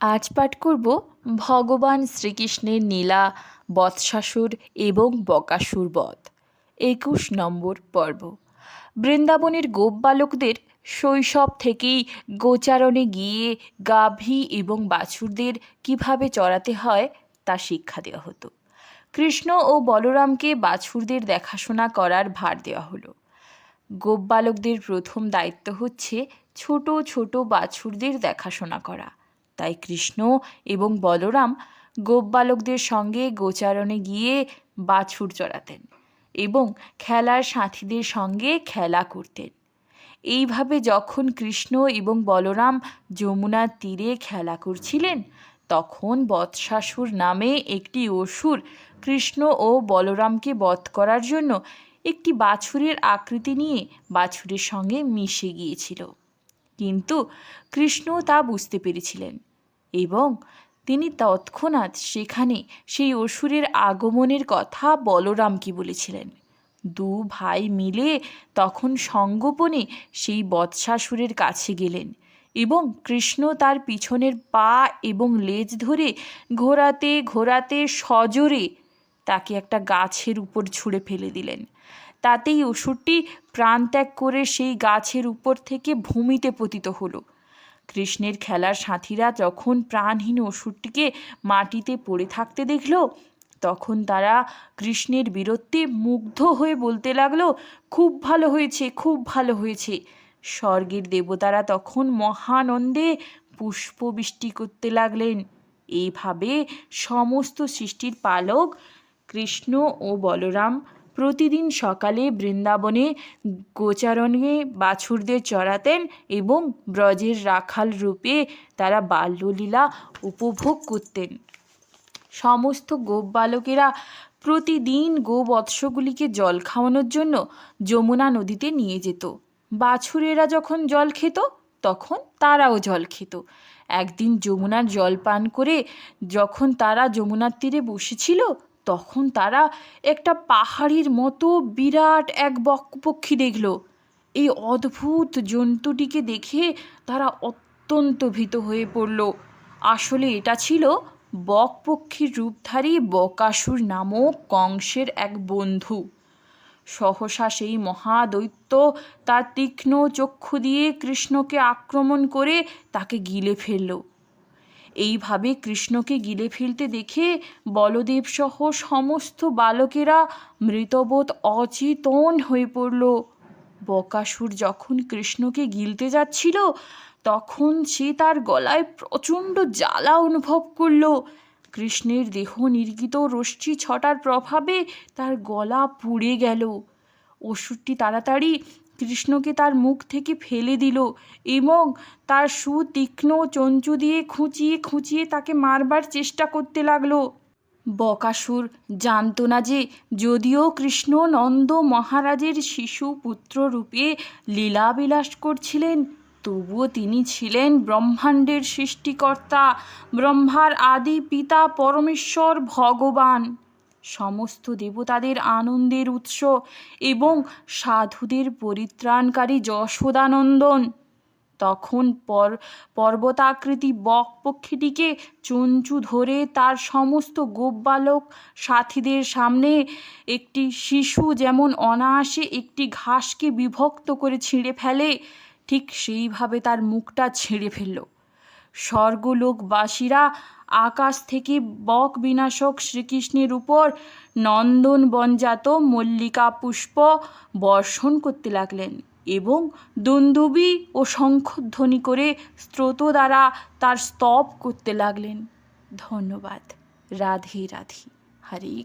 আজ পাঠ করব ভগবান শ্রীকৃষ্ণের নীলা, বৎসাসুর এবং বকাসুর বধ। একুশ নম্বর পর্ব। বৃন্দাবনের গোপ বালকদের শৈশব থেকেই গোচারণে গিয়ে গাভী এবং বাছুরদের কীভাবে চড়াতে হয় তা শিক্ষা দেওয়া হতো। কৃষ্ণ ও বলরামকে বাছুরদের দেখাশোনা করার ভার দেওয়া হলো। গোপ বালকদের প্রথম দায়িত্ব হচ্ছে ছোট ছোট বাছুরদের দেখাশোনা করা। তাই কৃষ্ণ এবং বলরাম গোপ বালকদের সঙ্গে গোচারণে গিয়ে বাছুর চড়াতেন এবং খেলার সাথীদের সঙ্গে খেলা করতেন। এইভাবে যখন কৃষ্ণ এবং বলরাম যমুনার তীরে খেলা করছিলেন, তখন বৎসাসুর নামে একটি অসুর কৃষ্ণ ও বলরামকে বধ করার জন্য একটি বাছুরের আকৃতি নিয়ে বাছুরের সঙ্গে মিশে গিয়েছিল। কিন্তু কৃষ্ণ তা বুঝতে পেরেছিলেন। এবং তিনি তৎক্ষণাৎ সেখানে সেই অসুরের আগমনের কথা বলরামকে বলেছিলেন। দু ভাই মিলে তখন সঙ্গোপনে সেই বৎসাসুরের কাছে গেলেন এবং কৃষ্ণ তার পিছনের পা এবং লেজ ধরে ঘোরাতে ঘোরাতে সজোরে তাকে একটা গাছের উপর ছুঁড়ে ফেলে দিলেন। তাতেই অসুরটি প্রাণত্যাগ করে সেই গাছের উপর থেকে ভূমিতে পতিত হলো। কৃষ্ণের খেলার সাথীরা যখন প্রাণহীন অসুরটিকে মাটিতে পড়ে থাকতে দেখল, তখন তারা কৃষ্ণের বীরত্বে মুগ্ধ হয়ে বলতে লাগল, খুব ভালো হয়েছে, খুব ভালো হয়েছে। স্বর্গের দেবতারা তখন মহানন্দে পুষ্পবৃষ্টি করতে লাগলেন। এইভাবে সমস্ত সৃষ্টির পালক কৃষ্ণ ও বলরাম প্রতিদিন সকালে বৃন্দাবনে গোচারণে বাছুরদের চড়াতেন এবং ব্রজের রাখাল রূপে তারা বাল্যলীলা উপভোগ করতেন। সমস্ত গোপ বালকেরা প্রতিদিন গোবৎসগুলিকে জল খাওয়ানোর জন্য যমুনা নদীতে নিয়ে যেত। বাছুরেরা যখন জল খেত, তখন তারাও জল খেত। একদিন যমুনার জল পান করে যখন তারা যমুনার তীরে বসেছিল তখন তারা একটা পাহাড়ির মতো বিরাট এক বকপক্ষী দেখল। এই অদ্ভুত জন্তুটিকে দেখে তারা অত্যন্ত ভীত হয়ে পড়ল। আসলে এটা ছিল বকপক্ষীর রূপধারী বকাসুর নামক কংসের এক বন্ধু। সহসা সেই মহাদৈত্য তার তীক্ষ্ণ চক্ষু দিয়ে কৃষ্ণকে আক্রমণ করে তাকে গিলে ফেলল। এইভাবে কৃষ্ণকে গিলে ফেলতে দেখে বলদেব সহ সমস্ত বালকেরা মৃতবোধ অচেতন হয়ে পড়ল। বকাসুর যখন কৃষ্ণকে গিলতে যাচ্ছিল, তখন সে তার গলায় প্রচণ্ড জ্বালা অনুভব করল। কৃষ্ণের দেহ নির্গিত রশ্মি ছটার প্রভাবে তার গলা পুড়ে গেল। অসুরটি তাড়াতাড়ি কৃষ্ণকে তার মুখ থেকে ফেলে দিল এবং তার সুতীক্ষ্ণ চঞ্চু দিয়ে খুঁচিয়ে খুঁচিয়ে তাকে মারবার চেষ্টা করতে লাগল। বকাসুর জানত না যে যদিও কৃষ্ণ নন্দ মহারাজের শিশু পুত্র রূপে লীলাবিলাস করছিলেন, তবুও তিনি ছিলেন ব্রহ্মাণ্ডের সৃষ্টিকর্তা, ব্রহ্মার আদি পিতা পরমেশ্বর ভগবান। সমস্ত দেবতাদের আনন্দের উৎস এবং সাধুদের পরিত্রাণকারী যশোদানন্দন। তখন পর, পর্বতাকৃতি বক পক্ষীটিকে চঞ্চু ধরে তার সমস্ত গোপবালক সাথীদের সামনে একটি শিশু যেমন অনায়াসে একটি ঘাসকে বিভক্ত করে ছিঁড়ে ফেলে, ঠিক সেইভাবে তার মুখটা ছিঁড়ে ফেলল। স্বর্গলোকবাসীরা আকাশ থেকে বক বিনাশক শ্রীকৃষ্ণের উপর নন্দন বনজাত মল্লিকা পুষ্প বর্ষণ করতে লাগলেন এবং দুন্দুবি ও শঙ্খধ্বনি করে স্রোত দ্বারা তার স্তব করতে লাগলেন। ধন্যবাদ। রাধে রাধে। হরে